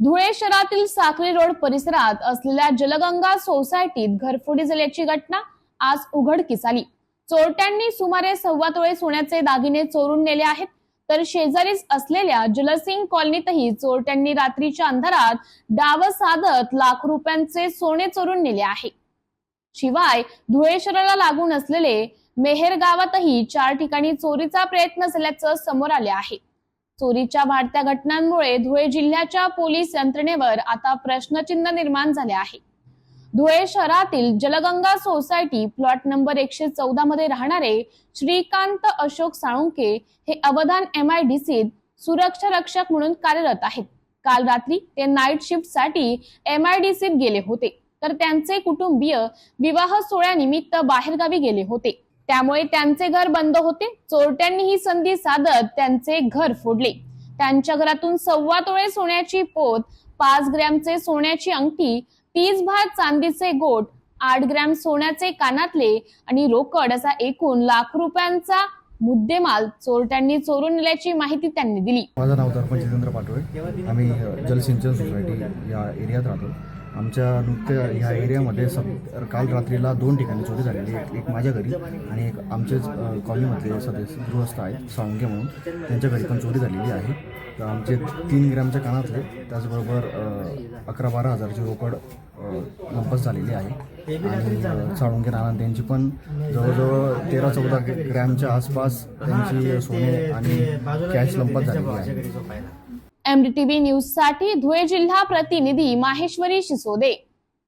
धुळे शहरातील साक्री रोड परिसरात असलेल्या जलगंगा सोसायटीत घरफोडी झाल्याची घटना आज उघडकीस आली. चोरट्यांनी सुमारे सव्वा तोळे सोन्याचे दागिने चोरून नेले आहेत. तर शेजारीच असलेल्या जलसिंग कॉलनीतही चोरट्यांनी रात्रीच्या अंधारात डाव साधत लाख रुपयांचे सोने चोरून नेले आहे. शिवाय धुळे शहराला लागून असलेले मेहेर गावातही चार ठिकाणी चोरीचा प्रयत्न झाल्याचं समोर आले आहे. चोरीच्या वाढत्या घटनांमुळे धुळे जिल्ह्याच्या पोलीस यंत्रणेवर आता प्रश्नचिन्ह निर्माण झाले आहे. धुळे शहरातील जलगंगा सोसायटी प्लॉट नंबर एकशे चौदा मध्ये राहणारे श्रीकांत अशोक साळुंके हे अवधान एम आय डी सीत सुरक्षा रक्षक म्हणून कार्यरत आहेत. काल रात्री ते नाईट शिफ्टसाठी एम आय डी सीत गेले होते. तर त्यांचे कुटुंबीय विवाह सोहळ्यानिमित्त बाहेरगावी गेले होते. त्यामुळे त्यांचे घर बंद होते. चोरट्यांनी ही संधी साधत त्यांचे घर फोडले. त्यांच्या घरातून सव्वा तोळे सोन्याची पोत पाच ग्रॅमचे सोन्याची अंगठी तीस भात चांदीचे गोट आठ ग्रॅम सोन्याचे कानातले आणि रोकड असा एकूण लाख रुपयांचा मुद्देमाल चोरट्यांनी चोरून नेल्याची माहिती त्यांनी दिली. माझं नाव दर्पण जितेंद्र पाटोळे. आम्ही जलसिंचन सोसायटी या एरियात राहतो. आमच्या नुकत्या ह्या एरियामध्ये सब काल रात्रीला दोन ठिकाणी चोरी झालेली एक एक माझ्या घरी आणि एक आमचेच कॉलनीमधले सदस्य गृहस्थ आहेत साळुंके म्हणून. त्यांच्या घरी पण चोरी झालेली आहे. तर आमचे तीन ग्रॅमच्या कानातले त्याचबरोबर अकरा बारा हजारची रोकड लंपस झालेली आहे. आणि साळुंगे साळुंके नाना त्यांची पण जवळजवळ तेरा चौदा ग्रॅमच्या आसपास त्यांची सोने आणि कॅश लंपत झालेली आहे. एमडीटीव्ही न्यूजसाठी धुळे जिल्हा प्रतिनिधी माहेश्वरी शिसोदे.